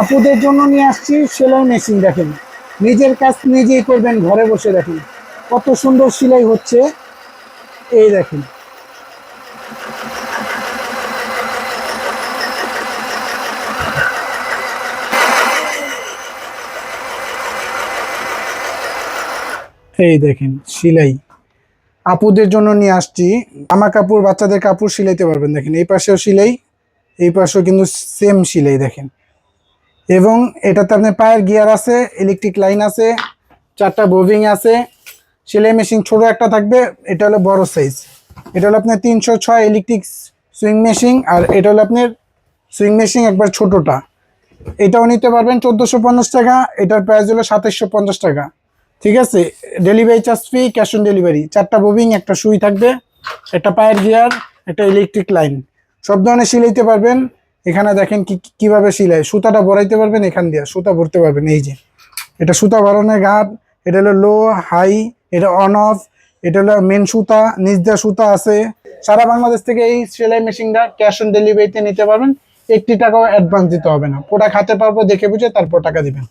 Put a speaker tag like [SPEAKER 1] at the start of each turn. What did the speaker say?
[SPEAKER 1] আপুদের জন্য নিয়ে আসছি সেলাই মেশিন দেখেন। নিজের কাজ নিজেই করবেন, ঘরে বসে দেখেন। কত সুন্দর সেলাই হচ্ছে। এই দেখেন। এই দেখেন, সেলাই। আপুদের জন্য নিয়ে আসছি। জামা কাপড় বাচ্চাদের কাপড় সিলাইতে পারবেন, দেখেন। এই পাশেও সেলাই, এই পাশেও কিন্তু সেম সেলাই, দেখেন। এবং এটাতে আপনার পায়ের গিয়ার আছে ইলেকট্রিক লাইন আছে, চারটা বোভিং আছে। সেলাই মেশিন ছোট একটা থাকবে, এটা হলো বড় সাইজ এটা হলো আপনার তিনশো ছয় ইলেকট্রিক সুইং মেশিন আর এটা হলো আপনার সুইং মেশিন একবার ছোটটা। এটাও নিতে পারবেন চোদ্দোশো পঞ্চাশ টাকা, এটার প্রাইস হলো সাতাইশশো পঞ্চাশ টাকা। ঠিক আছে? Delivery charge free cash on delivery চারটা বোবিং একটা সুই থাকবে, একটা পায়ের গিয়ার, একটা ইলেকট্রিক লাইন সব ধরনের সিলাইতে পারবেন। এখানে দেখেন কি কীভাবে সিলাই, সুতাটা বড়াইতে পারবেন এখান দিয়ে, সুতা ভরতে পারবেন, এই যে। এটা সুতা বাড়ানোর ঘাট এটা হলো লো, হাই, এটা অন অফ এটা হলো মেন সুতা, নিচ দিয়ে সুতা আছে। সারা বাংলাদেশ থেকে এই সেলাই মেশিনটা ক্যাশ অন ডেলিভারিতে নিতে পারবেন। একটি টাকাও অ্যাডভান্স দিতে হবে না। প্রোডাক্ট হাতে পারব দেখে বুঝে তারপর টাকা দিবেন।